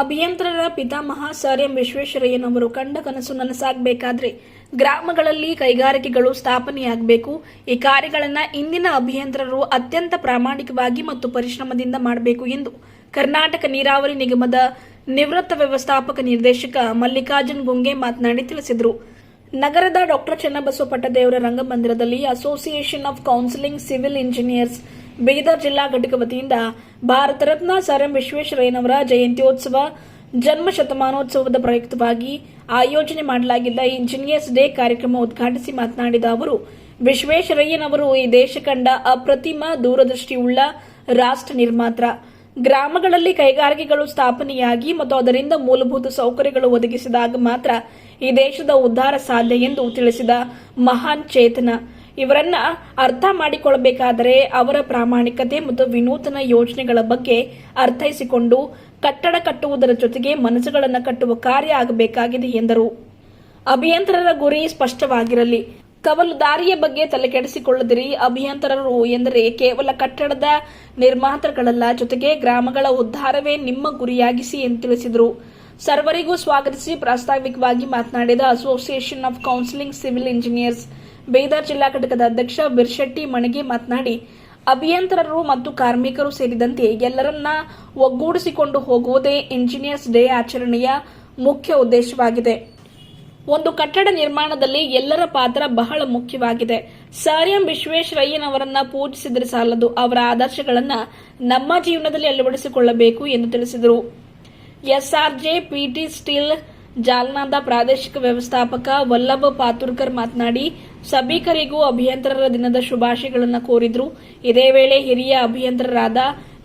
ಅಭಿಯಂತರರ ಪಿತಾಮಹ sir M ವಿಶ್ವೇಶ್ವರಯ್ಯನವರು ಕಂಡ ಕನಸು ನನಸಾಗಬೇಕಾದ್ರೆ ಗ್ರಾಮಗಳಲ್ಲಿ ಕೈಗಾರಿಕೆಗಳು ಸ್ಥಾಪನೆಯಾಗಬೇಕು. ಈ ಕಾರ್ಯಗಳನ್ನು ಇಂದಿನ ಅಭಿಯಂತರರು ಅತ್ಯಂತ ಪ್ರಾಮಾಣಿಕವಾಗಿ ಮತ್ತು ಪರಿಶ್ರಮದಿಂದ ಮಾಡಬೇಕು ಎಂದು ಕರ್ನಾಟಕ ನೀರಾವರಿ ನಿಗಮದ ನಿವೃತ್ತ ವ್ಯವಸ್ಥಾಪಕ ನಿರ್ದೇಶಕ ಮಲ್ಲಿಕಾರ್ಜುನ್ ಗುಂಗೆ ಮಾತನಾಡಿ ತಿಳಿಸಿದರು. ನಗರದ ಡಾಕ್ಟರ್ ಚನ್ನಬಸವ ಪಟ್ಟದೇವರ ರಂಗಮಂದಿರದಲ್ಲಿ association of counselling civil engineers Bidar ಜಿಲ್ಲಾ ಘಟಕ ವತಿಯಿಂದ ಭಾರತ ರತ್ನ ಸರ್ ಎಂ ವಿಶ್ವೇಶ್ವರಯ್ಯನವರ ಜಯಂತ್ಯೋತ್ಸವ ಜನ್ಮ ಶತಮಾನೋತ್ಸವದ ಪ್ರಯುಕ್ತವಾಗಿ ಆಯೋಜನೆ ಮಾಡಲಾಗಿದ್ದ ಇಂಜಿನಿಯರ್ಸ್ ಡೇ ಕಾರ್ಯಕ್ರಮ ಉದ್ಘಾಟಿಸಿ ಮಾತನಾಡಿದ ಅವರು, ವಿಶ್ವೇಶ್ವರಯ್ಯನವರು ಈ ದೇಶ ಕಂಡ ಅಪ್ರತಿಮ ದೂರದೃಷ್ಟಿಯುಳ್ಳ ರಾಷ್ಟ್ರ ನಿರ್ಮಾತ್ರ. ಗ್ರಾಮಗಳಲ್ಲಿ ಕೈಗಾರಿಕೆಗಳು ಸ್ಥಾಪನೆಯಾಗಿ ಮತ್ತು ಅದರಿಂದ ಮೂಲಭೂತ ಸೌಕರ್ಯಗಳು ಒದಗಿಸಿದಾಗ ಮಾತ್ರ ಈ ದೇಶದ ಉದ್ಧಾರ ಸಾಧ್ಯ ಎಂದು ತಿಳಿಸಿದ ಮಹಾನ್ ಚೇತನ. ಇವರನ್ನ ಅರ್ಥ ಮಾಡಿಕೊಳ್ಳಬೇಕಾದರೆ ಅವರ ಪ್ರಾಮಾಣಿಕತೆ ಮತ್ತು ವಿನೂತನ ಯೋಜನೆಗಳ ಬಗ್ಗೆ ಅರ್ಥೈಸಿಕೊಂಡು ಕಟ್ಟಡ ಕಟ್ಟುವುದರ ಜೊತೆಗೆ ಮನಸ್ಸುಗಳನ್ನು ಕಟ್ಟುವ ಕಾರ್ಯ ಆಗಬೇಕಾಗಿದೆ ಎಂದರು. ಅಭಿಯಂತರರ ಗುರಿ ಸ್ಪಷ್ಟವಾಗಿರಲಿ. ಕವಲು ದಾರಿಯ ಬಗ್ಗೆ ತಲೆಕೆಡಿಸಿಕೊಳ್ಳದಿರಿ ಅಭಿಯಂತರರು ಎಂದರೆ ಕೇವಲ ಕಟ್ಟಡದ ನಿರ್ಮಾತೃಗಳಲ್ಲ, ಜೊತೆಗೆ ಗ್ರಾಮಗಳ ಉದ್ಧಾರವೇ ನಿಮ್ಮ ಗುರಿಯಾಗಿಸಿ ಎಂದು ತಿಳಿಸಿದರು. ಸರ್ವರಿಗೂ ಸ್ವಾಗತಿಸಿ ಪ್ರಾಸ್ತಾವಿಕವಾಗಿ ಮಾತನಾಡಿದ association of counselling civil engineers Bidar ಜಿಲ್ಲಾ ಘಟಕದ ಅಧ್ಯಕ್ಷ ಬಿರ್ಶೆಟ್ಟಿ ಮಣಗಿ ಮಾತನಾಡಿ, ಅಭಿಯಂತರರು ಮತ್ತು ಕಾರ್ಮಿಕರು ಸೇರಿದಂತೆ ಎಲ್ಲರನ್ನ ಒಗ್ಗೂಡಿಸಿಕೊಂಡು ಹೋಗುವುದೇ ಇಂಜಿನಿಯರ್ಸ್ ಡೇ ಆಚರಣೆಯ ಮುಖ್ಯ ಉದ್ದೇಶವಾಗಿದೆ. ಒಂದು ಕಟ್ಟಡ ನಿರ್ಮಾಣದಲ್ಲಿ ಎಲ್ಲರ ಪಾತ್ರ ಬಹಳ ಮುಖ್ಯವಾಗಿದೆ. ಸರ್ ಎಂ ವಿಶ್ವೇಶ್ವರಯ್ಯನವರನ್ನ ಪೂಜಿಸಿದರೆ ಸಾಲದು. ಅವರ ಆದರ್ಶಗಳನ್ನ ನಮ್ಮ ಜೀವನದಲ್ಲಿ ಅಳವಡಿಸಿಕೊಳ್ಳಬೇಕು ಎಂದು ತಿಳಿಸಿದರು. ಎಸ್ಆರ್ಜೆ, ಪಿಟಿ ಸ್ಟೀಲ್ ಜಾಲ್ನಾದ ಪ್ರಾದೇಶಿಕ ವ್ಯವಸ್ಥಾಪಕ ವಲ್ಲಭ ಪಾತುರ್ಕರ್ ಮಾತನಾಡಿ, ಸಭಿಕರಿಗೂ ಅಭಿಯಂತರರ ದಿನದ ಶುಭಾಶಯಗಳನ್ನು ಕೋರಿದ್ರು. ಇದೇ ವೇಳೆ ಹಿರಿಯ ಅಭಿಯಂತರರಾದ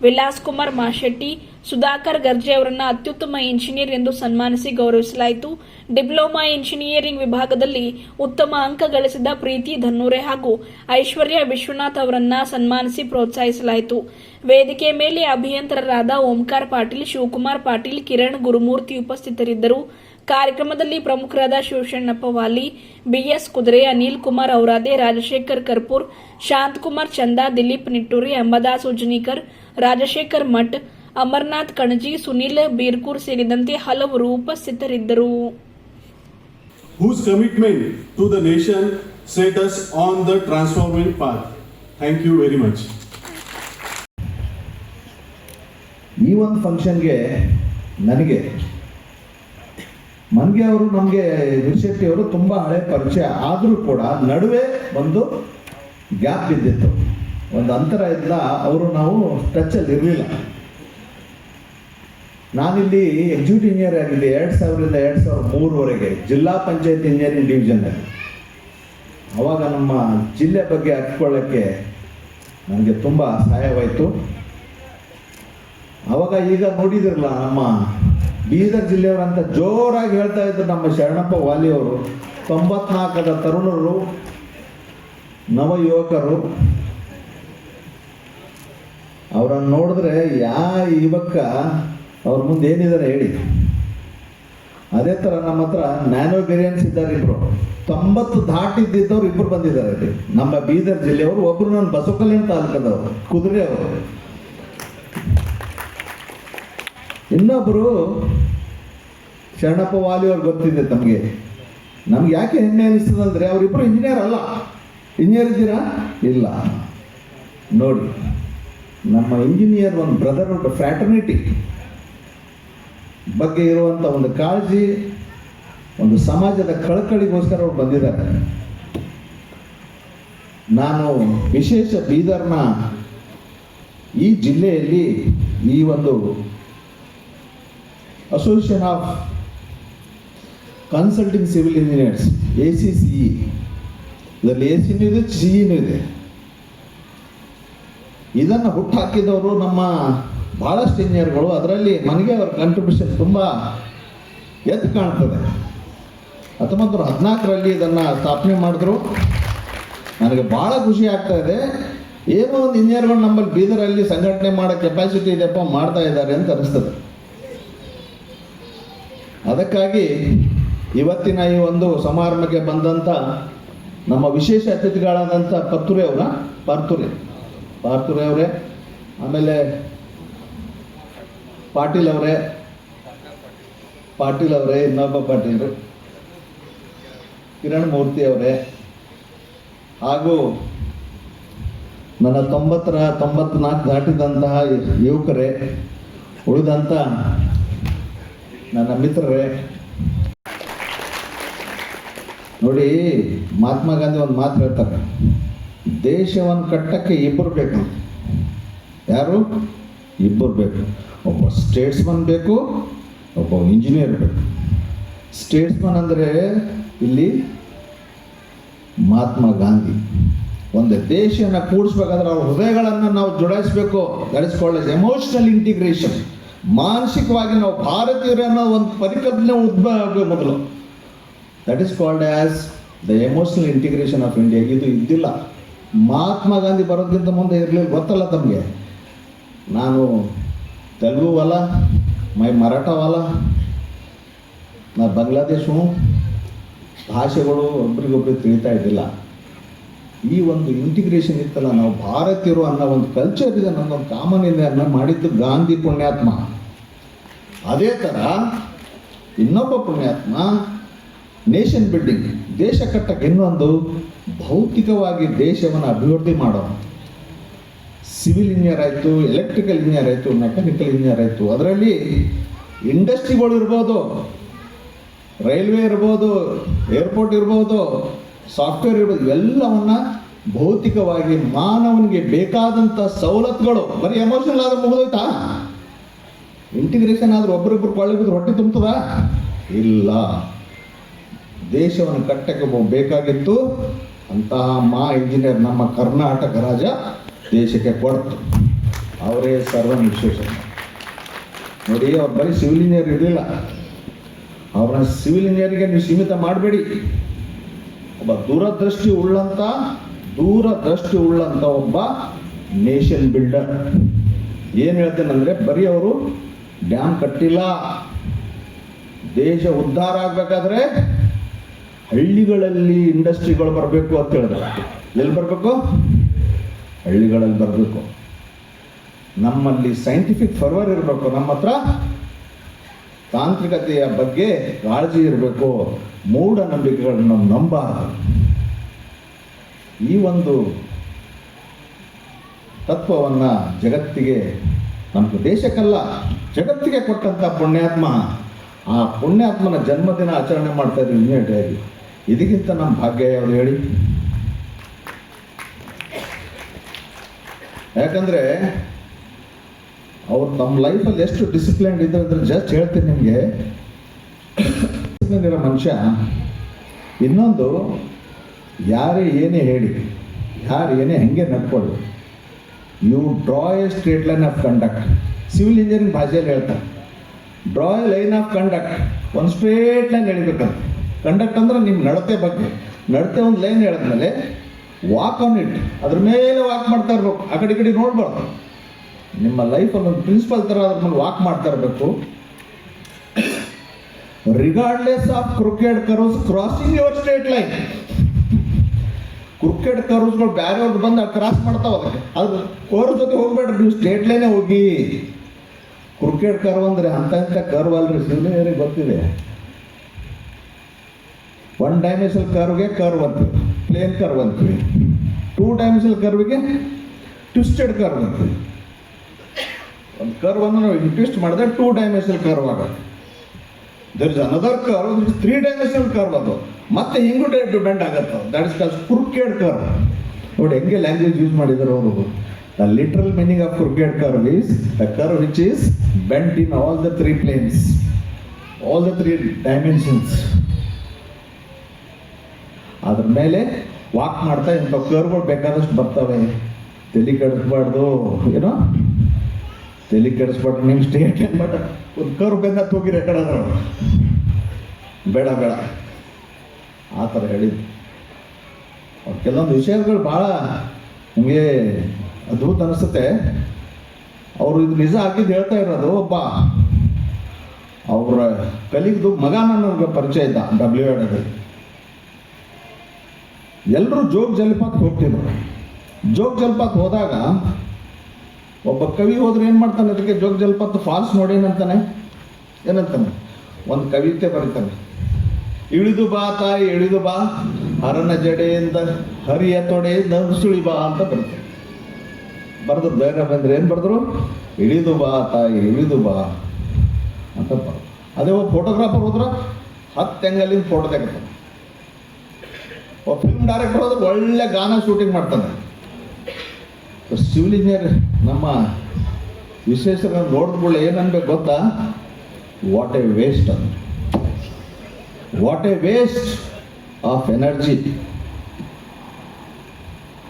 ವಿಲಾಸ್ ಕುಮಾರ್ ಮಾಶೆಟ್ಟಿ, ಸುಧಾಕರ್ ಗರ್ಜೆ ಅವರನ್ನು ಅತ್ಯುತ್ತಮ ಇಂಜಿನಿಯರ್ ಎಂದು ಸನ್ಮಾನಿಸಿ ಗೌರವಿಸಲಾಯಿತು. ಡಿಪ್ಲೊಮಾ ಇಂಜಿನಿಯರಿಂಗ್ ವಿಭಾಗದಲ್ಲಿ ಉತ್ತಮ ಅಂಕ ಗಳಿಸಿದ ಪ್ರೀತಿ ಧನ್ನೂರೆ ಹಾಗೂ ಐಶ್ವರ್ಯ ವಿಶ್ವನಾಥ್ ಅವರನ್ನ ಸನ್ಮಾನಿಸಿ ಪ್ರೋತ್ಸಾಹಿಸಲಾಯಿತು. ವೇದಿಕೆ ಮೇಲೆ ಅಭಿಯಂತರರಾದ ಓಂಕಾರ ಪಾಟೀಲ್, ಶಿವಕುಮಾರ್ ಪಾಟೀಲ್, ಕಿರಣ್ ಗುರುಮೂರ್ತಿ ಉಪಸ್ಥಿತರಿದ್ದರು. ಕಾರ್ಯಕ್ರಮದಲ್ಲಿ ಪ್ರಮುಖರಾದ ಶಿವಶಣ್ಣಪ್ಪ ವಾಲಿ ಬಿಎಸ್ ಕುದುರೆ ಅನಿಲ್ ಕುಮಾರ್ ಔರಾದೆ ರಾಜಶೇಖರ್ ಕರ್ಪೂರ್ ಶಾಂತಕುಮಾರ್ ಚಂದಾ ದಿಲೀಪ್ ನಿಟ್ಟೂರಿ ಅಂಬದಾಸ್ ಉಜ್ಜನೀಕರ್ ರಾಜಶೇಖರ್ ಮಠ್ ಅಮರ್ನಾಥ್ ಕಣಜಿ ಸುನಿಲ್ ಬೀರ್ಕೂರ್ ಸೇರಿದಂತೆ ಹಲವರು ಉಪಸ್ಥಿತರಿದ್ದರು whose commitment to the nation set us on the transforming path. Thank you very much. ಈ ಒಂದು ಫಂಕ್ಷನ್ಗೆ ನನಗೆ ಮನ್ಗೆ ಅವರು ನಮಗೆ ಶೆಟ್ಟಿ ಅವರು ತುಂಬ ಹಳೆ ಪರಿಚಯ. ಆದರೂ ಕೂಡ ನಡುವೆ ಒಂದು ಗ್ಯಾಪ್ ಬಿದ್ದಿತ್ತು ಒಂದು ಅಂತರ ಇದ್ದ ಅವರು ನಾವು ಟಚಲ್ಲಿ ಇರಲಿಲ್ಲ. ನಾನಿಲ್ಲಿ ಎಕ್ಸಿಕ್ಯೂಟಿವ್ ಇಂಜಿನಿಯರ್ ಆಗಿದ್ದೆ ಎರಡು ಸಾವಿರದಿಂದ ಎರಡು ಸಾವಿರದ ಮೂರುವರೆಗೆ, ಜಿಲ್ಲಾ ಪಂಚಾಯತ್ ಇಂಜಿನಿಯರಿಂಗ್ ಡಿವಿಷನ್ನಲ್ಲಿ ಅವಾಗ ನಮ್ಮ ಜಿಲ್ಲೆ ಬಗ್ಗೆ ಹಚ್ಕೊಳ್ಳೋಕ್ಕೆ ನನಗೆ ತುಂಬ ಸಹಾಯವಾಯಿತು. ಅವಾಗ ಈಗ ನೋಡಿದಿರಲ್ಲ ನಮ್ಮ ಬೀದರ್ ಜಿಲ್ಲೆಯವರಂತ ಜೋರಾಗಿ ಹೇಳ್ತಾ ಇದ್ರು ನಮ್ಮ ಶರಣಪ್ಪ ವಾಲಿಯವರು ತೊಂಬತ್ನಾಲ್ಕದ ತರುಣರು ನವ ಯುವಕರು ಅವರನ್ನು ನೋಡಿದ್ರೆ, ಯಾ ಯುವಕ ಅವ್ರ ಮುಂದೆ ಏನಿದ್ದಾರೆ ಹೇಳಿ. ಅದೇ ಥರ ನಮ್ಮ ಹತ್ರ ನ್ಯಾನೋ ವೇರಿಯನ್ಸ್ ಇದ್ದಾರೆ ಇಬ್ಬರು ತೊಂಬತ್ತು ದಾಟಿದ್ದಿದ್ದವ್ರು ಇಬ್ಬರು ಬಂದಿದ್ದಾರೆ ಇಲ್ಲಿ. ನಮ್ಮ ಬೀದರ್ ಜಿಲ್ಲೆಯವರು ಒಬ್ರು ನಾನು ಬಸವಕಲ್ಯಾಣ ತಾಲೂಕದವರು ಕುದುರೆ ಅವರು ಇನ್ನೊಬ್ಬರು ಶರಣಪ್ಪ ವಾಲಿ ಅವ್ರು ಗೊತ್ತಿದೆ ತಮಗೆ. ನಮ್ಗೆ ಯಾಕೆ ಹೆಮ್ಮೆ ಅನಿಸ್ತದಂದ್ರೆ ಅವರಿಬ್ಬರು ಇಂಜಿನಿಯರ್ ಅಲ್ಲ. ಇಂಜಿನಿಯರ್ ಇದ್ದೀರಾ? ಇಲ್ಲ. ನೋಡಿ, ನಮ್ಮ ಇಂಜಿನಿಯರ್ ಒಂದು ಬ್ರದರ್ ಬ್ರದರ್ಹುಡ್ ಫ್ರ್ಯಾಟರ್ನಿಟಿ ಬಗ್ಗೆ ಇರುವಂಥ ಒಂದು ಕಾಳಜಿ, ಒಂದು ಸಮಾಜದ ಕಳಕಳಿಗೋಸ್ಕರ ಅವ್ರು ಬಂದಿದ್ದಾರೆ. ನಾನು ವಿಶೇಷ ಬೀದರ್ನ ಈ ಜಿಲ್ಲೆಯಲ್ಲಿ ಈ ಒಂದು association of consulting civil engineers A C C E ಇದರಲ್ಲಿ ಎ ಸಿನೂ ಇದೆ ಸಿಇನೂ ಇದೆ. ಇದನ್ನು ಹುಟ್ಟಾಕಿದವರು ನಮ್ಮ ಭಾಳಷ್ಟು ಇಂಜಿನಿಯರ್ಗಳು ಅದರಲ್ಲಿ ನನಗೆ ಅವರ ಕಂಟ್ರಿಬ್ಯೂಷನ್ ತುಂಬ ಎದ್ದು ಕಾಣ್ತದೆ. ಹತ್ತೊಂಬತ್ತು ಹದಿನಾಲ್ಕರಲ್ಲಿ ಇದನ್ನು ಸ್ಥಾಪನೆ ಮಾಡಿದ್ರು. ನನಗೆ ಭಾಳ ಖುಷಿ ಆಗ್ತಾ ಇದೆ. ಏನೋ ಒಂದು ಇಂಜಿನಿಯರ್ಗಳು ನಮ್ಮಲ್ಲಿ ಬೀದರಲ್ಲಿ ಸಂಘಟನೆ ಮಾಡೋ ಕೆಪಾಸಿಟಿ ಇದೆಯಪ್ಪ ಮಾಡ್ತಾ ಇದ್ದಾರೆ ಅಂತ ಅನಿಸ್ತದೆ. ಅದಕ್ಕಾಗಿ ಇವತ್ತಿನ ಈ ಒಂದು ಸಮಾರಂಭಕ್ಕೆ ಬಂದಂಥ ನಮ್ಮ ವಿಶೇಷ ಅತಿಥಿಗಳಾದಂಥ ಪತ್ತುರೆ ಅವರ ಪಾರ್ತುರೆ ಪಾರ್ತುರೆ ಅವರೇ, ಆಮೇಲೆ ಪಾಟೀಲ್ ಅವರೇ ಪಾಟೀಲ್ ಅವರೇ, ಇನ್ನೊಬ್ಬ ಪಾಟೀಲ್ರು ಕಿರಣ್ ಮೂರ್ತಿ ಅವರೇ, ಹಾಗೂ ನನ್ನ ತೊಂಬತ್ತರ ತೊಂಬತ್ನಾಲ್ಕು ದಾಟಿದಂತಹ ಯುವಕರೇ ಉಳಿದಂಥ ನನ್ನ ಮಿತ್ರರೇ. ನೋಡಿ, ಮಹಾತ್ಮ ಗಾಂಧಿ ಒಂದು ಮಾತು ಹೇಳ್ತಾರೆ. ದೇಶವನ್ನು ಕಟ್ಟಕ್ಕೆ ಇಬ್ಬರು ಬೇಕು. ಯಾರು? ಇಬ್ಬರು ಬೇಕು. ಒಬ್ಬ ಸ್ಟೇಟ್ಸ್ಮನ್ ಬೇಕು, ಒಬ್ಬ ಇಂಜಿನಿಯರ್ ಬೇಕು. ಸ್ಟೇಟ್ಸ್ಮನ್ ಅಂದರೆ ಇಲ್ಲಿ ಮಹಾತ್ಮ ಗಾಂಧಿ. ಒಂದು ದೇಶನ ಕೂಡಿಸ್ಬೇಕಾದ್ರೆ ಅವ್ರ ಹೃದಯಗಳನ್ನು ನಾವು ಜೋಡಿಸ್ಬೇಕು ಗಳಿಸ್ಕೊಳ್ಳೋದು ಎಮೋಷನಲ್ ಇಂಟಿಗ್ರೇಷನ್ ಮಾನಸಿಕವಾಗಿ ನಾವು ಭಾರತೀಯರು ಅನ್ನೋ ಒಂದು ಪರಿಕಲ್ಪನೆ ಉದ್ಭವ ಆಗಬೇಕು ಮೊದಲು. That is called as the emotional integration of India ಇದು ಇದ್ದಿಲ್ಲ. ಮಹಾತ್ಮ ಗಾಂಧಿ ಬರೋದಕ್ಕಿಂತ ಮುಂದೆ ಇರಲಿಲ್ಲ ಗೊತ್ತಲ್ಲ ತಮಗೆ. ನಾನು ತೆಲುಗು ಅಲ್ಲ ಮೈ ಮರಾಠ ವಾಲ, ನಾ ಬಾಂಗ್ಲಾದೇಶ ಭಾಷೆಗಳು ಒಬ್ರಿಗೊಬ್ರಿಗೆ ತಿಳಿತಾ ಇದ್ದಿಲ್ಲ. ಈ ಒಂದು ಇಂಟಿಗ್ರೇಷನ್ ಇತ್ತಲ್ಲ, ನಾವು ಭಾರತೀಯರು ಅನ್ನೋ ಒಂದು ಕಲ್ಚರ್ ಇದೆ ನನ್ನೊಂದು ಕಾಮನ್ ಇದೆ ಅನ್ನೋ ಮಾಡಿದ್ದು ಗಾಂಧಿ ಪುಣ್ಯಾತ್ಮ. ಅದೇ ಥರ ಇನ್ನೊಬ್ಬ ಪುಣ್ಯಾತ್ಮ ನೇಷನ್ ಬಿಲ್ಡಿಂಗ್ ದೇಶ ಕಟ್ಟಕ್ಕೆ ಇನ್ನೊಂದು ಭೌತಿಕವಾಗಿ ದೇಶವನ್ನು ಅಭಿವೃದ್ಧಿ ಮಾಡೋ ಸಿವಿಲ್ ಇಂಜಿನಿಯರ್ ಆಯಿತು ಎಲೆಕ್ಟ್ರಿಕಲ್ ಇಂಜಿನಿಯರ್ ಆಯಿತು ಮೆಕ್ಯಾನಿಕಲ್ ಇಂಜಿನಿಯರ್ ಆಯಿತು. ಅದರಲ್ಲಿ ಇಂಡಸ್ಟ್ರಿಗಳು ಇರ್ಬೋದು ರೈಲ್ವೆ ಇರ್ಬೋದು ಏರ್ಪೋರ್ಟ್ ಇರ್ಬೋದು ಸಾಫ್ಟ್ವೇರ್ ಇರ್ಬೋದು, ಎಲ್ಲವನ್ನ ಭೌತಿಕವಾಗಿ ಮಾನವನಿಗೆ ಬೇಕಾದಂಥ ಸವಲತ್ತುಗಳು. ಬರೀ ಎಮೋಷನಲ್ ಆದ್ರೆ ಮುಗಿದೋಯ್ತಾ? ಇಂಟಿಗ್ರೇಷನ್ ಆದ್ರೆ ಒಬ್ರಿಬ್ರು ಕೊಳ್ಳಿ ಬಿದ್ದು ಹೊಟ್ಟೆ ತುಂಬುತ್ತದ ಇಲ್ಲ. ದೇಶವನ್ನು ಕಟ್ಟಕ್ಕೆ ಬೇಕಾಗಿತ್ತು. ಅಂತಹ ಮಾ ಇಂಜಿನಿಯರ್ ನಮ್ಮ ಕರ್ನಾಟಕ ರಾಜ ದೇಶಕ್ಕೆ ಕೊಡ್ತು. ಅವರೇ ಸರ್ವ ವಿಶೇಷ ನೋಡಿ, ಅವ್ರು ಬರೀ ಸಿವಿಲ್ ಇಂಜಿನಿಯರ್ ಇರಲಿಲ್ಲ. ಅವರ ಸಿವಿಲ್ ಇಂಜಿನಿಯರಿಗೆ ನೀವು ಸೀಮಿತ ಮಾಡಬೇಡಿ. ಒಬ್ಬ ದೂರದೃಷ್ಟಿ ಉಳ್ಳಂತ ದೂರದೃಷ್ಟಿ ಉಳ್ಳಂತ ಒಬ್ಬ ನೇಷನ್ ಬಿಲ್ಡರ್ ಏನು ಹೇಳ್ತೇನೆಂದರೆ, ಬರೀ ಅವರು ಡ್ಯಾಮ್ ಕಟ್ಟಿಲ್ಲ. ದೇಶ ಉದ್ಧಾರ ಆಗ್ಬೇಕಾದ್ರೆ ಹಳ್ಳಿಗಳಲ್ಲಿ ಇಂಡಸ್ಟ್ರಿಗಳು ಬರಬೇಕು ಅಂತ ಹೇಳಿದ್ರು. ಎಲ್ಲಿ ಬರಬೇಕು? ಹಳ್ಳಿಗಳಲ್ಲಿ ಬರಬೇಕು. ನಮ್ಮಲ್ಲಿ ಸೈಂಟಿಫಿಕ್ ಫರ್ವರ್ ಇರಬೇಕು. ನಮ್ಮ ಹತ್ರ ತಾಂತ್ರಿಕತೆಯ ಬಗ್ಗೆ ಕಾಳಜಿ ಇರಬೇಕು. ಮೂಢನಂಬಿಕೆಗಳನ್ನು ನಂಬಬಾರದು ಈ ಒಂದು ತತ್ವವನ್ನು ಜಗತ್ತಿಗೆ ನಮ್ಮ ದೇಶಕ್ಕಲ್ಲ, ಜಗತ್ತಿಗೆ ಕೊಟ್ಟಂಥ ಪುಣ್ಯಾತ್ಮ. ಆ ಪುಣ್ಯಾತ್ಮನ ಜನ್ಮದಿನ ಆಚರಣೆ ಮಾಡ್ತಾ ಇದ್ದೀವಿ ಇಮಿಡಿಯೇಟಾಗಿ ಇದಕ್ಕಿಂತ ನಮ್ಮ ಭಾಗ್ಯ ಯಾವುದು ಹೇಳಿ? ಯಾಕಂದರೆ ಅವ್ರು ನಮ್ಮ ಲೈಫಲ್ಲಿ ಎಷ್ಟು ಡಿಸಿಪ್ಲಿನ್ ಇದ್ದಾರೆ ಅಂದ್ರೆ ಜಸ್ಟ್ ಹೇಳ್ತೀನಿ ನಿಮಗೆ. ಇರೋ ಮನುಷ್ಯ ಇನ್ನೊಂದು ಯಾರೇ ಏನೇ ಹೇಳಿ, ಯಾರು ಏನೇ ಹೆಂಗೆ ನಡ್ಕೊಳ್ಳಿ you draw a straight line of conduct civil engineering ಭಾಷೆಯಲ್ಲಿ ಹೇಳ್ತಾರೆ. Draw a line of conduct ಒಂದು ಸ್ಟ್ರೇಟ್ ಲೈನ್ ಎಳಿಬೇಕಂತ ಕಂಡಕ್ಟ್ ಅಂದ್ರೆ ನಿಮ್ಮ ನಡತೆ ಬಗ್ಗೆ. ನಡತೆ ಒಂದು ಲೈನ್ ಹೇಳಿದ್ಮೇಲೆ ವಾಕ್ ಆನ್ ಇಟ್ ಅದ್ರ ಮೇಲೆ ವಾಕ್ ಮಾಡ್ತಾ ಇರ್ಬೇಕು. ಆ ಕಡೆ ಈ ಕಡೆ ನೋಡ್ಬಾರ್ದು. ನಿಮ್ಮ ಲೈಫ್ ಒಂದು ಪ್ರಿನ್ಸಿಪಲ್ ಥರ ಅದ್ರ ಮೇಲೆ ವಾಕ್ ಮಾಡ್ತಾ ಇರಬೇಕು. Regardless of crooked curves crossing your straight line crooked ಕರೋಸ್ಗಳು ಬೇರೆಯವ್ರದ್ದು ಬಂದು ಕ್ರಾಸ್ ಮಾಡ್ತಾವ ಅದಕ್ಕೆ. ಅದು ಕೋರ್ ಜೊತೆ ಹೋಗ್ಬೇಡ್ರಿ, ನೀವು ಸ್ಟೇಟ್ ಲೈನೇ ಹೋಗಿ. ಕ್ರಿಕೆಟ್ ಕರ್ವ್ ಅಂದರೆ ಅಂತ ಇಂಥ ಕರ್ವ್ ಅಲ್ರಿ ಸಿವಿಲಿಯರಿಗೆ ಗೊತ್ತಿದೆ. ಒನ್ ಡೈಮೆನ್ಷನ್ ಕರ್ವ್ಗೆ ಕರ್ವ್ ಅಂತೀವಿ. ಪ್ಲೇನ್ ಕರ್ವ್ ಅಂತೀವಿ. ಟೂ ಡೈಮೆನ್ಷನ್ ಕರ್ವ್ಗೆ ಟ್ವಿಸ್ಟೆಡ್ ಕರ್ವ್ ಅಂತೀವಿ. ಒಂದು ಕರ್ವ್ ಅನ್ನು ನಾವು ಇಂಟ್ವಿಸ್ಟ್ ಮಾಡಿದ್ರೆ ಟೂ ಡೈಮೆನ್ಷನಲ್ ಕರ್ವ್ ಆಗುತ್ತೆ. There is another curve three dimensional curve ಅದು. ಮತ್ತೆ ಡೈಟ್ ಡಿಪೆಂಡ್ ಆಗುತ್ತೆ that is call crooked curve ನೋಡಿ ಹೆಂಗೆ ಲ್ಯಾಂಗ್ವೇಜ್ ಯೂಸ್ ಮಾಡಿದ್ದಾರೆ ಅವರು. The literal meaning of crooked curve is the curve which is bent in all the three planes all the three dimensions ಅದ್ರ ಮೇಲೆ ವಾಕ್ ಮಾಡ್ತಾ ಇಂಥ ಕರ್ವ್ಗಳು ಬೇಕಾದಷ್ಟು ಬರ್ತವೆ. ತಲೆ ಕೆಡಿಸ್ಬಾರ್ದು ಏನೋ ತಲೆ ಕೆಡಿಸ್ಬಾರ್ದು ನಿಮ್ಮ ಸ್ಟೇಟ್ ಬಟ್ ಒಂದು ಕರು ಬೆನ್ನ ತೂಗಿರಿ ಕಡೆ ಬೇಡ ಬೇಡ. ಆ ಥರ ಹೇಳಿದ್ದು. ಅವ್ರು ಕೆಲವೊಂದು ವಿಷಯಗಳು ಭಾಳ ನಮಗೆ ಅದ್ಭುತ ಅನಿಸುತ್ತೆ. ಅವರು ಇದು ನಿಜ ಆಗಿದ್ದು ಹೇಳ್ತಾ ಇರೋದು ಒಬ್ಬ. ಅವರ ಕಲಿಗ್ದು ಮಗ ನನಗೆ ಪರಿಚಯ ಇದ್ದ ಡಬ್ಲ್ಯೂ ಎಡಲ್ಲಿ ಎಲ್ಲರೂ ಜೋಗ್ ಜಲಪಾತಕ್ಕೆ ಹೋಗ್ತಿದ್ರು. ಜೋಗ ಜಲಪಾತ ಹೋದಾಗ ಒಬ್ಬ ಕವಿ ಹೋದ್ರೆ ಏನು ಮಾಡ್ತಾನೆ? ಅದಕ್ಕೆ ಜೋಗ ಜಲಪಾತ ಫಾಲ್ಸ್ ನೋಡಿ ಏನಂತಾನೆ? ಒಂದು ಕವಿತೆ ಬರೀತಾನೆ. ಇಳಿದು ಬಾ ತಾಯಿ, ಇಳಿದು ಬಾ. ಅರಣ ಜಡೆಯಿಂದ ಹರಿಯ ತೊಡೆ ನರ್ಸುಳಿ ಬಾ ಅಂತ ಬರೀತಾರೆ ಬರೆದ್ರು, ಧೈರ್ಯ ಬಂದ್ರೆ ಏನು ಬರೆದ್ರು? ಇಳಿದು ಬಾ ತಾಯಿ, ಇಳಿದು ಬಾ ಅಂತ ಬರೆದ್ರು. ಅದೇ ಒಬ್ಬ ಫೋಟೋಗ್ರಾಫರ್ ಹೋದ್ರ ಹತ್ತು ಆ್ಯಂಗಲಿಂದ ಫೋಟೋ ತೆಗಿತಾನೆ. ಒಬ್ಬ ಫಿಲ್ಮ್ ಡೈರೆಕ್ಟರ್ ಹೋದ್ರೆ ಒಳ್ಳೆ ಗಾನ ಶೂಟಿಂಗ್ ಮಾಡ್ತಾನೆ. ಸಿವಿಲ್ ಇಂಜಿನಿಯರ್ ನಮ್ಮ ವಿಶ್ವೇಶ್ವರ ನೋಡಿದ್ಗಳು ಏನನ್ಬೇಕು ಗೊತ್ತಾ? ವಾಟ್ ಎ ವೇಸ್ಟ್ ಅಂತ what a waste of energy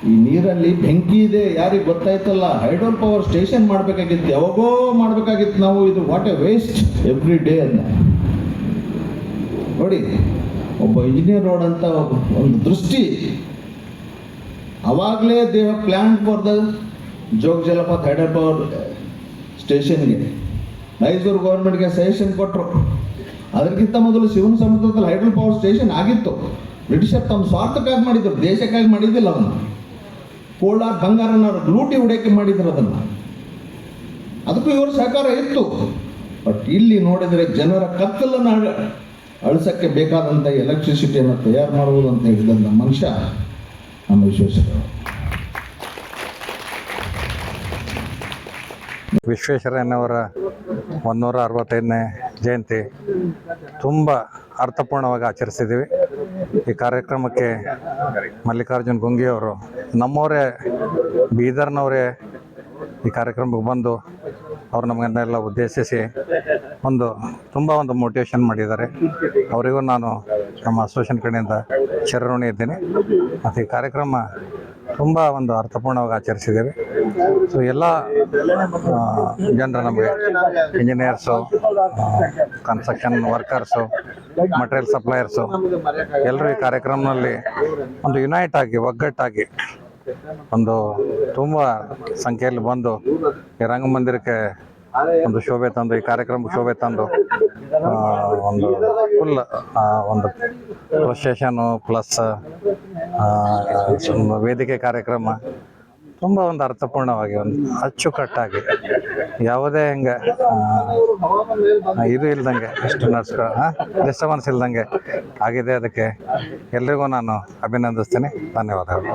ಈ ನೀರಲ್ಲಿ ಬೆಂಕಿ ಇದೆ, ಯಾರಿಗೆ ಗೊತ್ತಾಯ್ತಲ್ಲ? ಹೈಡ್ರೋಲ್ ಪವರ್ ಸ್ಟೇಷನ್ ಮಾಡಬೇಕಾಗಿತ್ತು, ಯಾವಾಗೋ ಮಾಡಬೇಕಾಗಿತ್ತು ನಾವು. ಇದು what a waste every day ಅಂತ ನೋಡಿ, ಒಬ್ಬ ಇಂಜಿನಿಯರ್ ನೋಡಂತ ಒಂದು ದೃಷ್ಟಿ. ಅವಾಗಲೇ ದೇವ ಪ್ಲ್ಯಾನ್ ಫಾರ್ ದ ಜೋಗ ಜಲಪಾತ ಪವರ್ ಸ್ಟೇಷನ್ಗೆ. ಮೈಸೂರು ಗೌರ್ಮೆಂಟ್ಗೆ ಸಜೆಷನ್ ಕೊಟ್ಟರು ಅದಕ್ಕಿಂತ ಮೊದಲು ಶಿವನ ಸಮುದ್ರದಲ್ಲಿ ಹೈಡ್ರೋ ಪವರ್ ಸ್ಟೇಷನ್ ಆಗಿತ್ತು. ಬ್ರಿಟಿಷರ್ ತಮ್ಮ ಸ್ವಾರ್ಥಕ್ಕಾಗಿ ಮಾಡಿದ್ರು, ದೇಶಕ್ಕಾಗಿ ಮಾಡಿದ್ದಿಲ್ಲ ಅದನ್ನು. ಕೋಲಾರ ಬಂಗಾರನ ಲೂಟಿ ಹೊಡೆಯಕ್ಕೆ ಮಾಡಿದ್ರು ಅದನ್ನು. ಅದಕ್ಕೂ ಇವರು ಸಹಕಾರ ಇತ್ತು. ಬಟ್ ಇಲ್ಲಿ ನೋಡಿದರೆ ಜನರ ಕತ್ತಲನ್ನು ಅಳಸಕ್ಕೆ ಬೇಕಾದಂಥ ಎಲೆಕ್ಟ್ರಿಸಿಟಿಯನ್ನು ತಯಾರು ಮಾಡುವುದು ಅಂತ ಹೇಳಿದಂಥ ಮನುಷ್ಯ ನಮ್ಮ ವಿಶ್ವೇಶ್ವರಯ್ಯ ವಿಶ್ವೇಶ್ವರಯ್ಯನವರ ಒಂದೂರ ಅರವತ್ತೈದನೇ ಜಯಂತಿ ತುಂಬ ಅರ್ಥಪೂರ್ಣವಾಗಿ ಆಚರಿಸಿದ್ದೀವಿ. ಈ ಕಾರ್ಯಕ್ರಮಕ್ಕೆ ಮಲ್ಲಿಕಾರ್ಜುನ್ ಗುಂಗಿಯವರು ನಮ್ಮವರೇ, ಬೀದರ್ನವರೇ ಈ ಕಾರ್ಯಕ್ರಮಕ್ಕೆ ಬಂದು ಅವ್ರು ನಮಗನ್ನೆಲ್ಲ ಉದ್ದೇಶಿಸಿ ಒಂದು ತುಂಬ ಒಂದು ಮೋಟಿವೇಶನ್ ಮಾಡಿದ್ದಾರೆ. ಅವರಿಗೂ ನಾನು ನಮ್ಮ ಅಸೋಸಿಯೇಷನ್ ಕಡೆಯಿಂದ ಚಿರಋಣಿ ಇದ್ದೀನಿ. ಮತ್ತು ಈ ಕಾರ್ಯಕ್ರಮ ತುಂಬ ಒಂದು ಅರ್ಥಪೂರ್ಣವಾಗಿ ಆಚರಿಸಿದ್ದೇವೆ. ಸೊ ಎಲ್ಲ ಜನರು ನಮಗೆ engineers construction workers material suppliers ಎಲ್ಲರೂ ಈ ಕಾರ್ಯಕ್ರಮದಲ್ಲಿ ಒಂದು ಯುನೈಟ್ ಆಗಿ, ಒಗ್ಗಟ್ಟಾಗಿ ಒಂದು ತುಂಬ ಸಂಖ್ಯೆಯಲ್ಲಿ ಬಂದು ಈ ರಂಗಮಂದಿರಕ್ಕೆ ಒಂದು ಶೋಭೆ ತಂದು, ಈ ಕಾರ್ಯಕ್ರಮಕ್ಕೆ ಶೋಭೆ ತಂದು ಒಂದು ಫುಲ್ ಒಂದು ಪ್ರೊಸೆಷನು ಪ್ಲಸ್ ವೇದಿಕೆ ಕಾರ್ಯಕ್ರಮ ತುಂಬ ಒಂದು ಅರ್ಥಪೂರ್ಣವಾಗಿ ಒಂದು ಅಚ್ಚುಕಟ್ಟಾಗಿ. ಯಾವುದೇ ಹಿಂಗೆ ಇದು ಇಲ್ದಂಗೆ, ಅಷ್ಟು ನಡ್ಸ್ಕೊ ಡಿಸ್ಟರ್ಬೆನ್ಸ್ ಇಲ್ದಂಗೆ ಆಗಿದೆ ಅದಕ್ಕೆ ಎಲ್ರಿಗೂ ನಾನು ಅಭಿನಂದಿಸ್ತೀನಿ. ಧನ್ಯವಾದಗಳು.